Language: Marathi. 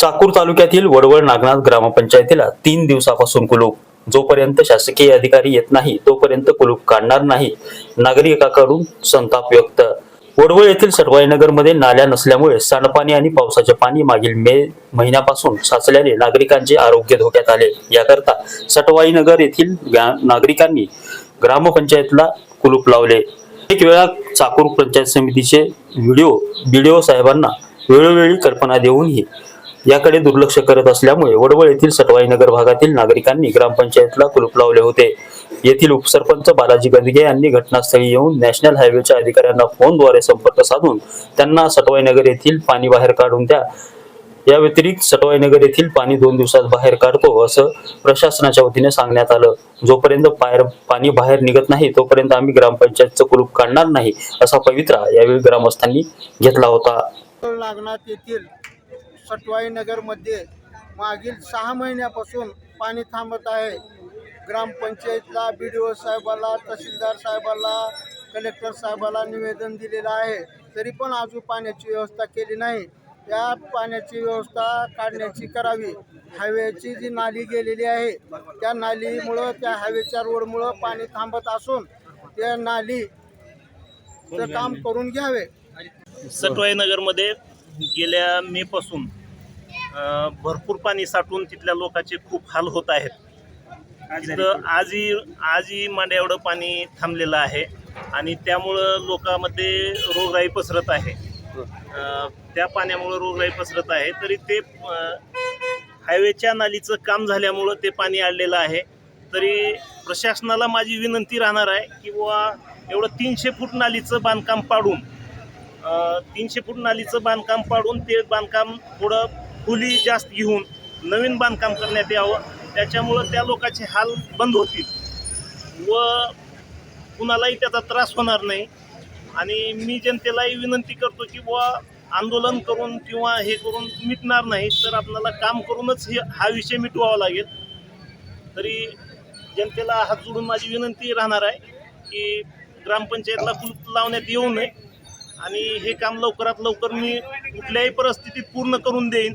चाकूर तालुक्यातील वडवळ नागनाथ ग्रामपंचायतीला तीन दिवसापासून कुलूप. जोपर्यंत शासकीय अधिकारी येत नाही तोपर्यंत कुलूप काढणार नाही नागरिकाकडून संताप व्यक्त. वडवळ येथील सटवाईनगरमध्ये नाल्या नसल्यामुळे सांडपाणी आणि पावसाचे पाणी मागील मे महिन्यापासून साचल्याने नागरिकांचे आरोग्य धोक्यात आले. याकरता सटवाईनगर येथील नागरिकांनी ग्रामपंचायतला कुलूप लावले. एक वेळा चाकूर पंचायत समितीचे व्हिडिओ बीडीओ साहेबांना वेळोवेळी कल्पना देऊनही याकडे दुर्लक्ष करत असल्यामुळे वडवळ येथील सटवाईनगर भागातील नागरिकांनी ग्रामपंचायतला कुलूप लावले होते. येथील उपसरपंच बालाजी गंदगे यांनी घटनास्थळी येऊन नॅशनल हायवेच्या अधिकाऱ्यांना फोनद्वारे संपर्क साधून त्यांना सटवाईनगर येथील पाणी बाहेर काढून द्या. या व्यतिरिक्त सटवाईनगर येथील पाणी दोन दिवसात बाहेर काढतो असं प्रशासनाच्या वतीने सांगण्यात आलं. जोपर्यंत पाणी बाहेर निघत नाही तोपर्यंत आम्ही ग्रामपंचायतचं कुलूप काढणार नाही असा पवित्रा यावेळी ग्रामस्थांनी घेतला होता. लागणार येथील सटवाई नगरमध्ये मागील सहा महिन्यापासून पाणी थांबत आहे. ग्रामपंचायतला बी डी ओ साहेबाला तहसीलदार साहेबाला कलेक्टर साहेबाला निवेदन दिलेलं आहे. तरी पण अजून पाण्याची व्यवस्था केली नाही. त्या पाण्याची व्यवस्था काढण्याची करावी. हायवेची जी नाली गेलेली आहे त्या नालीमुळं त्या हायवेच्या रोडमुळं पाणी थांबत असून त्या नालीचं काम करून घ्यावे. सटवाई नगरमध्ये गेल्या मे पासून भरपूर पाणी साठून तिथल्या लोकांचे खूप हाल होत आहेत. तिथं आजही आजही मांड्या एवढं पाणी थांबलेलं आहे आणि त्यामुळं लोकांमध्ये रोगराई पसरत आहे. त्या पाण्यामुळं रोगराई पसरत आहे. तरी ते हायवेच्या नालीचं काम झाल्यामुळं ते पाणी आणलेलं आहे. तरी प्रशासनाला माझी विनंती राहणार आहे की बुवा एवढं तीनशे फूट नालीचं बांधकाम पाडून तीनशे फूट नालीचं बांधकाम पाडून ते बांधकाम थोडं खोली जास्त घेऊन नवीन बांधकाम करण्यात यावं. त्याच्यामुळं त्या लोकांचे हाल बंद होतील. व कुणालाही त्याचा त्रास होणार नाही. आणि मी जनतेलाही विनंती करतो की बुवा आंदोलन करून किंवा हे करून मिटणार नाही तर आपल्याला काम करूनच हे हा विषय मिटवावा लागेल. तरी जनतेला हात जोडून माझी विनंती राहणार आहे की ग्रामपंचायतला कुलूप लावण्यात येऊ नये. आणि हे काम लवकरात लवकर मी कुठल्याही परिस्थितीत पूर्ण करून देईन.